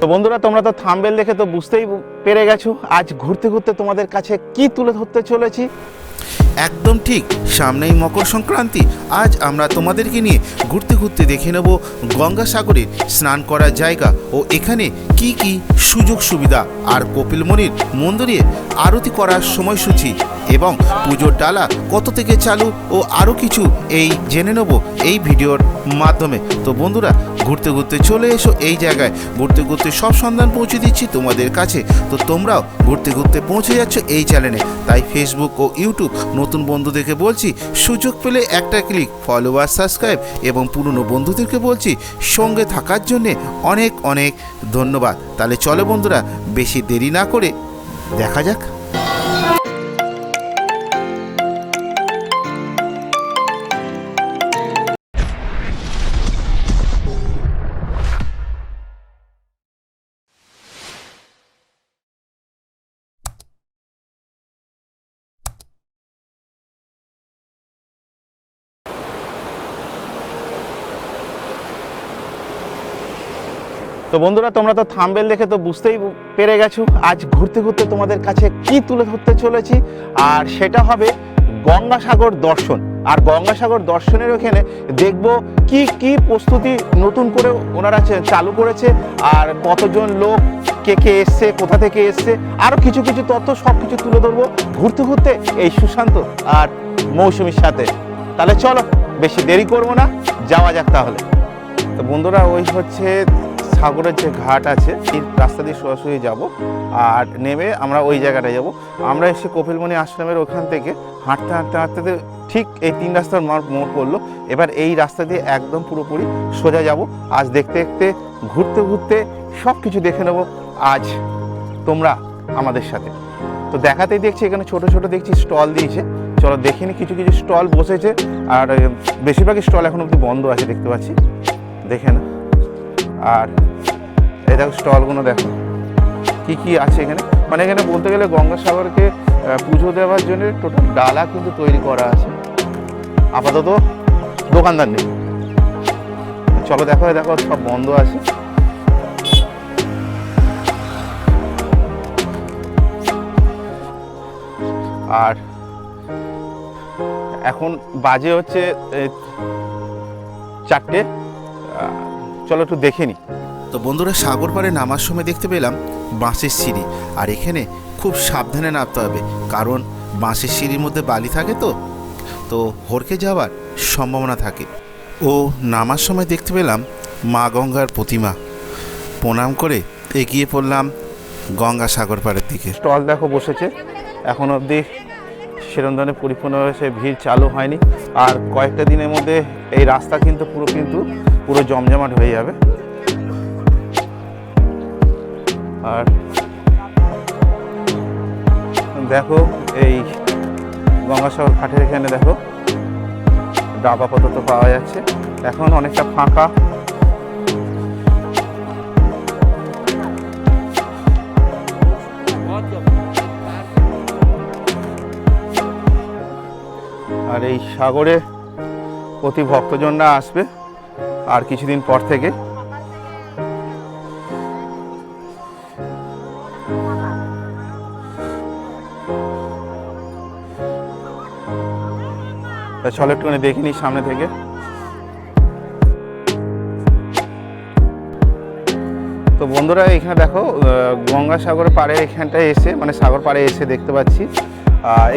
তো বন্ধুরা, তোমরা তো থাম্বেল দেখে তো বুঝতেই পেরে গেছো, আজ ঘুরতে ঘুরতে তোমাদের কাছে কি তুলে ধরতে চলেছি? একদম ঠিক, সামনেই মকর সংক্রান্তি, আজ আমরা তোমাদেরকে নিয়ে ঘুরতে ঘুরতে দেখে নেব গঙ্গাসাগরে স্নান করার জায়গা ও এখানে কি কি সুযোগ সুবিধা আর কপিলমণির মন্দিরে আরতি করার সময়সূচি। এবং পুজোর ডালা কত থেকে চালু ও আরও কিছু এই জেনে নেব এই ভিডিওর মাধ্যমে। তো বন্ধুরা, ঘুরতে ঘুরতে চলে এসো এই জায়গায়। ঘুরতে ঘুরতে সব সন্ধান পৌঁছে দিচ্ছি তোমাদের কাছে। তো তোমরাও ঘুরতে ঘুরতে পৌঁছে যাচ্ছ এই চ্যানেলে তাই ফেসবুক ও ইউটিউব নতুন বন্ধুদেরকে বলছি, সুযোগ পেলে একটা ক্লিক ফলোয়ার সাবস্ক্রাইব এবং পুরনো বন্ধুদেরকে বলছি, সঙ্গে থাকার জন্যে অনেক অনেক ধন্যবাদ। তাহলে চলো বন্ধুরা, বেশি দেরি না করে দেখা যাক। তো বন্ধুরা, তোমরা তো থামবেল দেখে তো বুঝতেই পেরে গেছো, আজ ঘুরতে ঘুরতে তোমাদের কাছে কি তুলে ধরতে চলেছি, আর সেটা হবে গঙ্গাসাগর দর্শন। আর গঙ্গাসাগর দর্শনের ওখানে দেখব কি কি প্রস্তুতি নতুন করে ওনারা চালু করেছে, আর কতজন লোক, কে কে এসছে, কোথা থেকে এসছে, আরও কিছু কিছু তথ্য সব কিছু তুলে ধরবো ঘুরতে ঘুরতে এই সুশান্ত আর মৌসুমীর সাথে। তাহলে চলো, বেশি দেরি করব না, যাওয়া যাক তাহলে। তো বন্ধুরা, ওই হচ্ছে সাগরের যে ঘাট আছে, সেই রাস্তা দিয়ে সরাসরি যাব আর নেমে আমরা ওই জায়গাটায় যাব। আমরা এসে কপিলমণি আশ্রমের ওখান থেকে হাঁটতে হাঁটতে হাঁটতে ঠিক এই তিন রাস্তার মোড় মোড় পড়ল। এবার এই রাস্তা দিয়ে একদম পুরোপুরি সোজা যাব। আজ দেখতে দেখতে, ঘুরতে ঘুরতে সব কিছু দেখে নেব। আজ তোমরা আমাদের সাথে। তো দেখাতেই দেখছি, এখানে ছোট ছোট দেখছি স্টল দিয়েছে। চলো দেখিনি কিছু কিছু স্টল বসেছে। আর, বেশিরভাগই স্টল এখন অব্দি বন্ধ আছে, দেখতে পাচ্ছি। দেখে না আর এই দেখো স্টলগুলো দেখো। কি কি আছে এখানে? মানে এখানে বলতে গেলে গঙ্গাসাগরকে পুজো দেওয়ার জন্য টোটাল ডালা কিন্তু তৈরি করা আছে। আপাতত দোকানদার নেই। চলো দেখো দেখো সব বন্ধ আছে। আর এখন বাজে হচ্ছে চারটে। চলো একটু দেখে নিই তো বন্ধুরা সাগর পাড়ে নামার সময় দেখতে পেলাম বাঁশের সিঁড়ি। আর এখানে খুব সাবধানে নামতে হবে কারণ বাঁশের সিঁড়ির মধ্যে বালি থাকে তো। তো হরকে যাওয়ার সম্ভাবনা থাকে। ও নামার সময় দেখতে পেলাম মা গঙ্গার প্রতিমা। প্রণাম করে এগিয়ে পড়লাম গঙ্গা সাগর পাড়ের দিকে। স্টল দেখো বসেছে। এখন অবধি সেরম ধরনের পরিপূর্ণভাবে সে ভিড় চালু হয়নি। আর কয়েকটা দিনের মধ্যে এই রাস্তা কিন্তু পুরো কিন্তু পুরো জমজমাট হয়ে যাবে। আর দেখো এই গঙ্গাসাগর ঘাটের এখানে দেখো, ডাব আপাতত পাওয়া যাচ্ছে। এখন অনেকটা ফাঁকা। আর এই সাগরে প্রতি ভক্তজনরা আসবে আর কিছুদিন পর থেকে। চলো একটুখানি দেখে নিই সামনে থেকে। তো বন্ধুরা এখানে দেখো আহ, গঙ্গাসাগরের পাড়ে এখানটায় এসে মানে সাগর পাড়ে এসে দেখতে পাচ্ছি।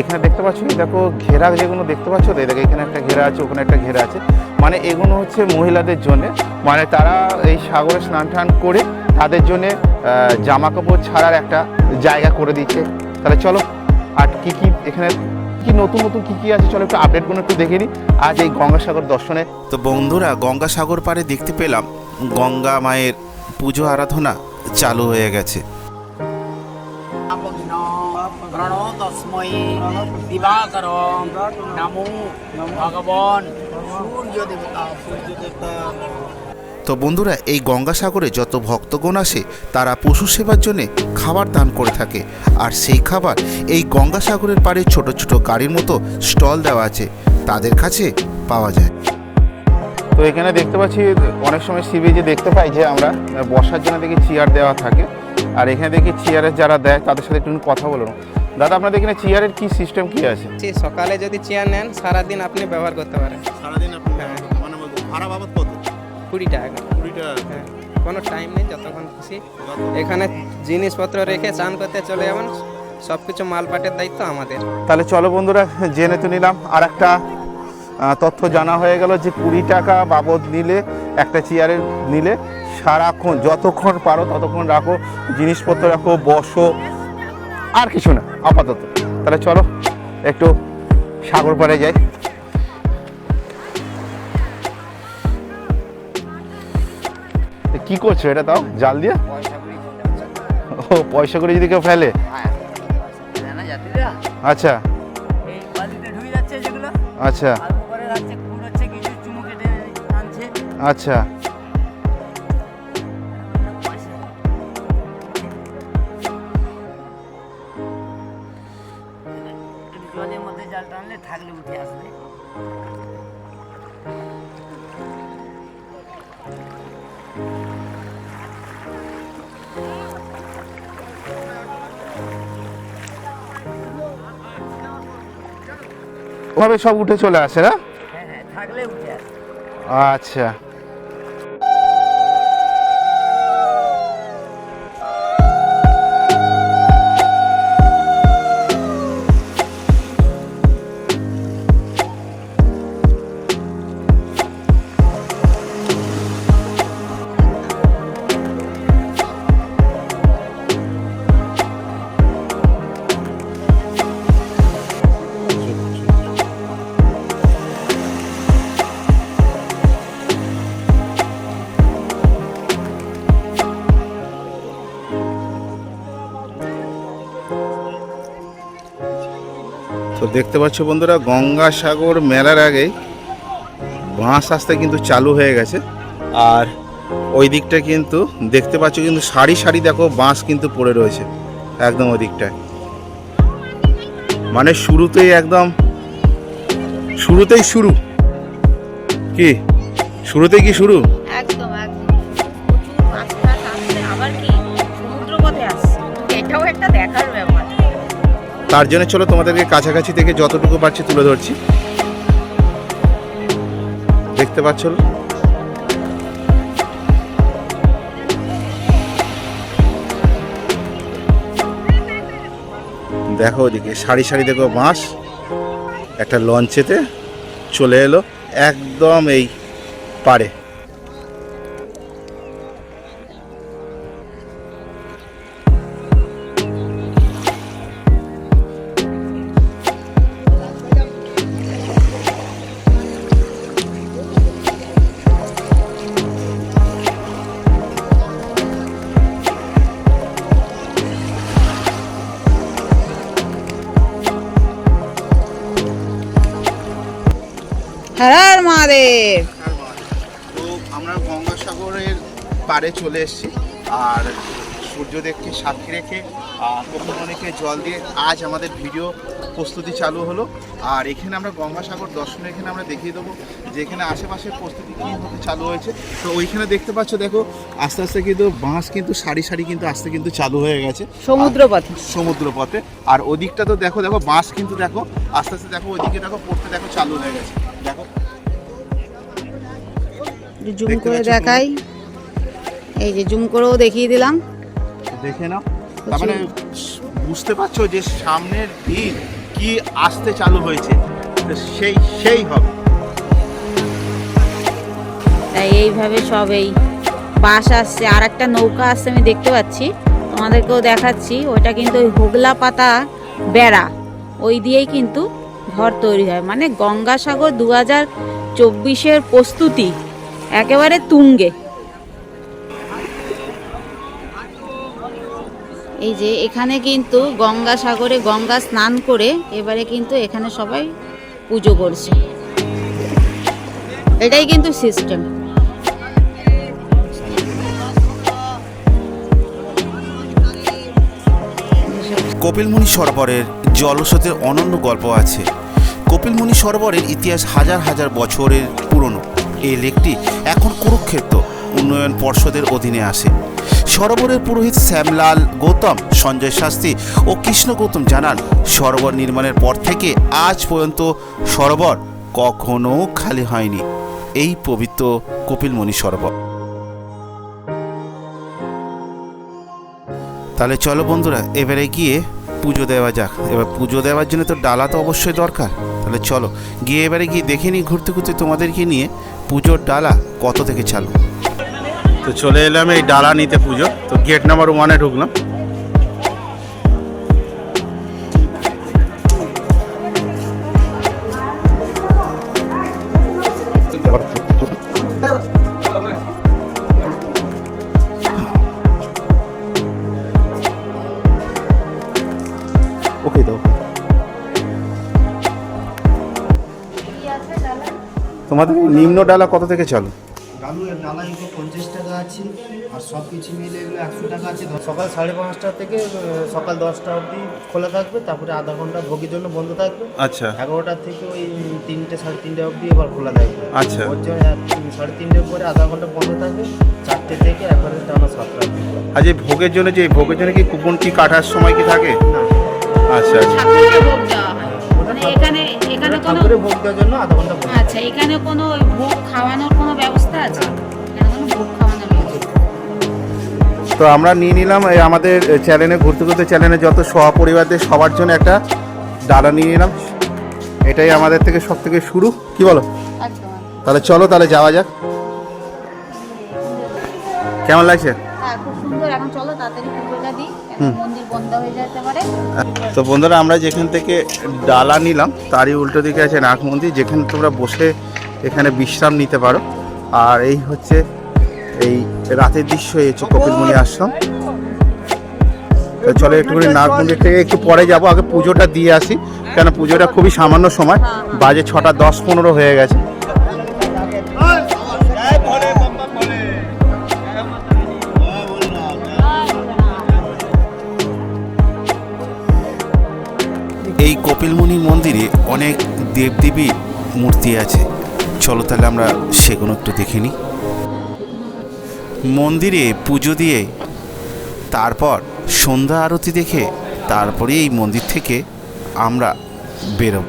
এখানে দেখতে পাচ্ছ দেখো ঘেরা যেগুলো দেখতে পাচ্ছ তো দেখো এখানে একটা ঘেরা আছে, ওখানে একটা ঘেরা আছে। মানে এগুলো হচ্ছে মহিলাদের জন্য। মানে তারা এই সাগরে স্নান টান করে তাদের জন্য জামা কাপড় ছাড়ার একটা জায়গা করে দিচ্ছে। তাহলে চলো, আর কি কি এখানে কি নতুন নতুন কি কি আছে? চলো একটু আপডেটগুলো একটু দেখে নিই আজ এই গঙ্গাসাগর দর্শনে। তো বন্ধুরা গঙ্গা সাগর পাড়ে দেখতে পেলাম গঙ্গা মায়ের পুজো আরাধনা চালু হয়ে গেছে। তস্মৈ দিবাকর নমো ভগবান সূর্য দেবতা সূর্য দেবতা তো বন্ধুরা এই গঙ্গাসাগরে যত ভক্তগণ আসে তারা পশু সেবার জন্য খাবার দান করে থাকে। আর সেই খাবার এই গঙ্গাসাগরের পাড়ে ছোট ছোট গাড়ির মতো স্টল দেওয়া আছে। তাদের কাছে পাওয়া যায়। তো এখানে দেখতে পাচ্ছি অনেক সময় সি বিচে দেখতে পাই যে আমরা বসার জন্য দেখি চেয়ার দেওয়া থাকে। আর এখানে দেখি চেয়ারের যারা দেয় তাদের সাথে একটু কথা বলুন দাদা আপনাদের এখানে চেয়ারের কি সিস্টেম কি আছে? যে সকালে যদি চেয়ার নেন সারাদিন আপনি ব্যবহার করতে পারেন। সারাদিন আপনি হ্যাঁ। মানে ভাড়া বাবদ কত? কুড়ি টাকা। কুড়ি টাকা। হ্যাঁ। কোনো টাইম নেই যতক্ষণ খুশি। এখানে জিনিসপত্র রেখে চান করতে চলে যাবেন। সব কিছু মালপাটের দায়িত্ব আমাদের। তাহলে চলো বন্ধুরা জেনে তো নিলাম। আর একটা তথ্য জানা হয়ে গেল যে কুড়ি টাকা বাবদ নিলে একটা চেয়ারে নিলে সারাক্ষণ যতক্ষণ পারো ততক্ষণ রাখো জিনিসপত্র রাখো বসো। আর কিছু না, আপাতত। তাহলে চলো, একটু সাগর পাড়ে যাই। কি করছ এটা তাও? জাল দিয়ে? ও, পয়সা করে যদি কেউ ফেলে? আচ্ছা। আচ্ছা। আচ্ছা। ওভাবে সব উঠে চলে আসে না? হ্যাঁ হ্যাঁ আচ্ছা। দেখতে পাচ্ছ বন্ধুরা, গঙ্গাসাগর মেলার আগেই বাঁশ আসতে কিন্তু চালু হয়ে গেছে। আর ওই দিকটা কিন্তু দেখতে পাচ্ছ কিন্তু সারি সারি দেখো বাঁশ কিন্তু পড়ে রয়েছে, একদম ওই দিকটায়। মানে শুরুতেই একদম, শুরুতেই শুরু। কি? শুরুতেই কি শুরু? তার জন্য চলো তোমাদেরকে কাছাকাছি থেকে যতটুকু পারছি তুলে ধরছি। দেখতে পাচ্ছ? দেখো ওদিকে সারি সারি দেখো বাঁশ। একটা লঞ্চেতে চলে এলো একদম এই পারে হ্যাঁ মহাদেব। তো আমরা গঙ্গাসাগরের পাড়ে চলে এসেছি আর সূর্যদেবকে সাক্ষী রেখে কপিলমণিকে জল দিয়ে আজ আমাদের ভিডিও প্রস্তুতি চালু হলো। আর এখানে আমরা গঙ্গাসাগর দর্শনে এখানে আমরা দেখিয়ে দেবো যে এখানে আশেপাশে প্রস্তুতি কী হতে চালু হয়েছে। তো ওইখানে দেখতে পাচ্ছ দেখো আস্তে আস্তে কিন্তু বাঁশ কিন্তু সারি সারি কিন্তু আস্তে কিন্তু চালু হয়ে গেছে। সমুদ্র পথে সমুদ্র পথে আর ওদিকটা তো দেখো দেখো বাঁশ কিন্তু দেখো আস্তে আস্তে দেখো ওইদিকে দেখো পড়তে দেখো চালু হয়ে গেছে। দেখো জুম করে দেখাই। এই যে জুম করেও দেখিয়ে দিলাম। দেখে নাও। তার মানে বুঝতে পারছ যে সামনের দিন কি আসতে চালু হয়েছে। সেই সেই হবে। তাই এইভাবে সব এই বাস আসছে। আর একটা নৌকা আসছে আমি দেখতে পাচ্ছি। তোমাদেরকেও দেখাচ্ছি। ওইটা কিন্তু ওই হোগলা পাতা বেড়া। ওই দিয়েই কিন্তু ঘর তৈরি হয়। মানে গঙ্গাসাগর দু হাজার চব্বিশের প্রস্তুতি। একেবারে তুঙ্গে। এই যে এখানে কিন্তু গঙ্গাসাগরে গঙ্গা স্নান করে এবারে কিন্তু এখানে সবাই পুজো করছে। এটাই কিন্তু সিস্টেম কপিলমুনি সরোবরের জলস্রোতের অনন্য গল্প আছে। কপিলমুনি সরোবরের ইতিহাস হাজার হাজার বছরের পুরনো। এই লেকটি এখন কুরুক্ষেত্র, উন্নয়ন পর্ষদের অধীনে আসে সরোবরের পুরোহিত শ্যামলাল গৌতম, সঞ্জয় শাস্ত্রী ও কৃষ্ণ গৌতম জানান, সরোবর নির্মাণের পর থেকে আজ পর্যন্ত সরোবর কখনো খালি হয়নি। এই পবিত্র কপিলমণি সরোবর। তাহলে চলো বন্ধুরা, এবারে গিয়ে পুজো দেওয়া যাক। এবার পুজো দেওয়ার জন্য তো ডালা তো অবশ্যই দরকার। তাহলে চলো, গিয়ে এবারে গিয়ে দেখে নিই ঘুরতে ঘুরতে তোমাদেরকে নিয়ে পুজোর ডালা কত থেকে চালু তো চলে এলাম এই ডালা নিতে পুজো তো গেট নাম্বার ওয়ানে ঢুকলাম। তোমাদের নিম্ন ডালা কত থেকে চালু? ডালা এগুলো পঞ্চাশ টাকা আছে আর সব কিছু মিলে এগুলো একশো টাকা আছে। সকাল সাড়ে পাঁচটা থেকে সকাল দশটা অবধি খোলা থাকবে তারপরে আধা ঘণ্টা ভোগের জন্য বন্ধ থাকবে। আচ্ছা। এগারোটা থেকে ওই তিনটে সাড়ে তিনটে অবধি এবার খোলা থাকবে। আচ্ছা। ওর জন্য এক- সাড়ে তিনটের পরে আধা ঘণ্টা বন্ধ থাকবে চারটে থেকে একবারে টানা সাতটা। অবধি আজ এই ভোগের জন্য যে ভোগের জন্য কি কুপন কি কাটার সময় কি থাকে? না। আচ্ছা আচ্ছা। এখানে এখানে কোনো ভোগ দেওয়ার জন্য আধা ঘণ্টা আচ্ছা এখানে কোনো ভোগ খাওয়ানোর কোনো ব্যবস্থা আছে? এখানে কোনো ভোগ খাওয়ানোর তো আমরা নিয়ে নিলাম এই আমাদের চ্যানেলে ঘুরতে ঘুরতে চ্যানেলে যত সহপরিবারদের সবার জন্য একটা ডালা নিয়ে নিলাম। এটাই আমাদের থেকে সব থেকে শুরু। কি বলো? তাহলে চলো তাহলে যাওয়া যাক। কেমন লাগছে? হ্যাঁ খুব সুন্দর। এখন চলো তাড়াতাড়ি দিই। তো বন্ধুরা, আমরা যেখান থেকে ডালা নিলাম, তারই উল্টো দিকে আছে নাগ মন্দির, যেখানে তোমরা বসে এখানে বিশ্রাম নিতে পারো। আর এই হচ্ছে এই রাতের দৃশ্য, এই হচ্ছে কপিলমুনি আশ্রম। চলো একটুখানি নাগ মন্দির থেকে একটু পরে যাব, আগে পুজোটা দিয়ে আসি, কেন পুজোটা খুবই সামান্য সময়, বাজে ছটা দশ পনেরো হয়ে গেছে। কপিলমুনি মন্দিরে অনেক দেবদেবীর মূর্তি আছে। চলো তাহলে আমরা সেগুলো একটু দেখে নিই। মন্দিরে পুজো দিয়ে তারপর সন্ধ্যা আরতি দেখে তারপরে এই মন্দির থেকে আমরা বেরোব।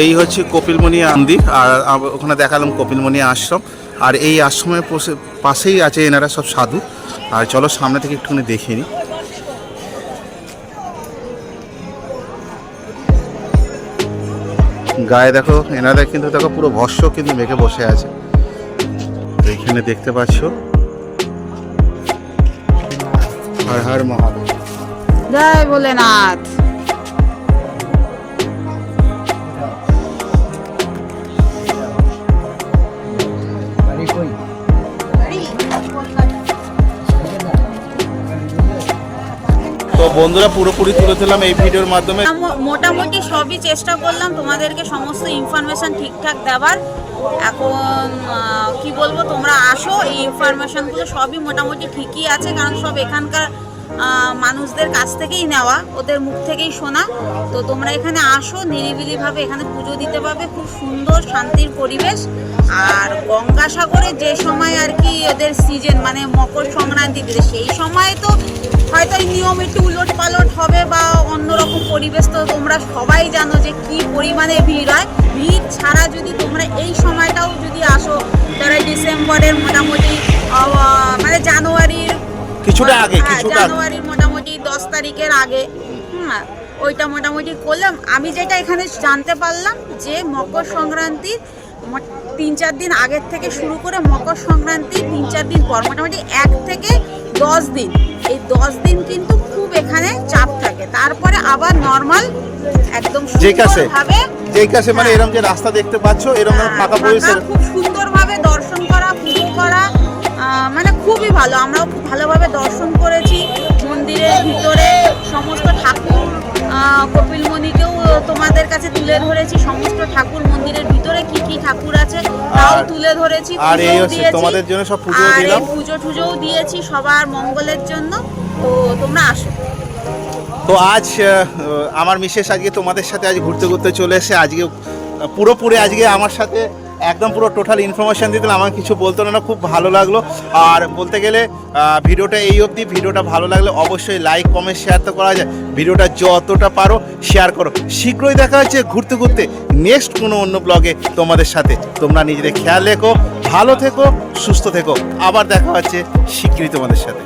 এই হচ্ছে কপিলমণি মন্দির আর ওখানে দেখালাম কপিলমণি আশ্রম। আর এই আশ্রমের পাশেই আছে এনারা সব সাধু। আর চলো সামনে থেকে একটুখানি দেখে নিই গায়ে দেখো, এনাদের কিন্তু দেখো পুরো ভস্য কিন্তু মেখে বসে আছে। তো এখানে দেখতে পাচ্ছ? হর হর মহাদেব। জয় ভোলেনাথ। বন্ধুরা পুরোপুরি তুলে এই ভিডিওর মাধ্যমে। মোটামুটি সবই চেষ্টা করলাম তোমাদেরকে সমস্ত ইনফরমেশন ঠিকঠাক দেওয়ার। এখন কি বলব, তোমরা আসো, এই ইনফরমেশনগুলো সবই মোটামুটি ঠিকই আছে, কারণ সব এখানকার মানুষদের কাছ থেকেই নেওয়া, ওদের মুখ থেকেই শোনা। তো তোমরা এখানে আসো, নিরিবিলিভাবে এখানে পুজো দিতে পারবে, খুব সুন্দর শান্তির পরিবেশ। আর গঙ্গাসাগরে যে সময় আর কি এদের সিজন মানে মকর সংক্রান্তিতে, সেই সময় তো হয়তো এই নিয়ম একটু উলট পালট হবে বা অন্যরকম পরিবেশ তো তোমরা সবাই জানো যে কি পরিমাণে ভিড় হয়। ভিড় ছাড়া যদি তোমরা এই সময়টাও যদি আসো ধরো ডিসেম্বরের মোটামুটি মানে জানুয়ারির কিছুটা আগে হ্যাঁ, জানুয়ারির মোটামুটি দশ তারিখের আগে হুম ওইটা মোটামুটি করলাম। আমি যেটা এখানে জানতে পারলাম যে মকর সংক্রান্তির তিন চার দিন আগের থেকে শুরু করে মকর সংক্রান্তি তিন চার দিন পর মোটামুটি এক থেকে দশ দিন। এই দশ দিন কিন্তু খুব এখানে চাপ থাকে। তারপরে আবার নর্মাল একদম কাছে সুন্দরভাবে যেই কাছে মানে হ্যাঁ। এরকম যে রাস্তা দেখতে পাচ্ছ এরকম হ্যাঁ, ফাঁকা ফাঁকা পরিবেশ খুব সুন্দরভাবে দর্শন করা পুজো করা মানে খুবই ভালো। আমরাও খুব ভালোভাবে দর্শন করেছি। মন্দিরের ভিতরে সমস্ত ঠাকুর কপিলমণিকেও তোমাদের কাছে তুলে ধরেছি। সমস্ত ঠাকুর মন্দিরের ভিতরে কি কি ঠাকুর আছে তাও তুলে ধরেছি আর এই হচ্ছে তোমাদের জন্য সব পুজো দিলাম। পুজো টুজোও দিয়েছি সবার মঙ্গলের জন্য। তো তোমরা আসো। তো আজ আমার মিসেস আজকে তোমাদের সাথে আজ ঘুরতে ঘুরতে চলে এসে আজকে পুরোপুরি আজকে আমার সাথে একদম পুরো টোটাল ইনফরমেশন দিলাম আমার কিছু বলতো না খুব ভালো লাগল। আর বলতে গেলে ভিডিওটা এই অবধি, ভিডিওটা ভালো লাগলে অবশ্যই লাইক কমেন্ট শেয়ার তো করা যায়। ভিডিওটা যতটা পারো শেয়ার করো। শীঘ্রই দেখা হচ্ছে ঘুরতে ঘুরতে নেক্সট কোনো অন্য ব্লগে তোমাদের সাথে। তোমরা নিজেদের খেয়াল রেখো, ভালো থেকো, সুস্থ থেকো। আবার দেখা হচ্ছে শীঘ্রই তোমাদের সাথে।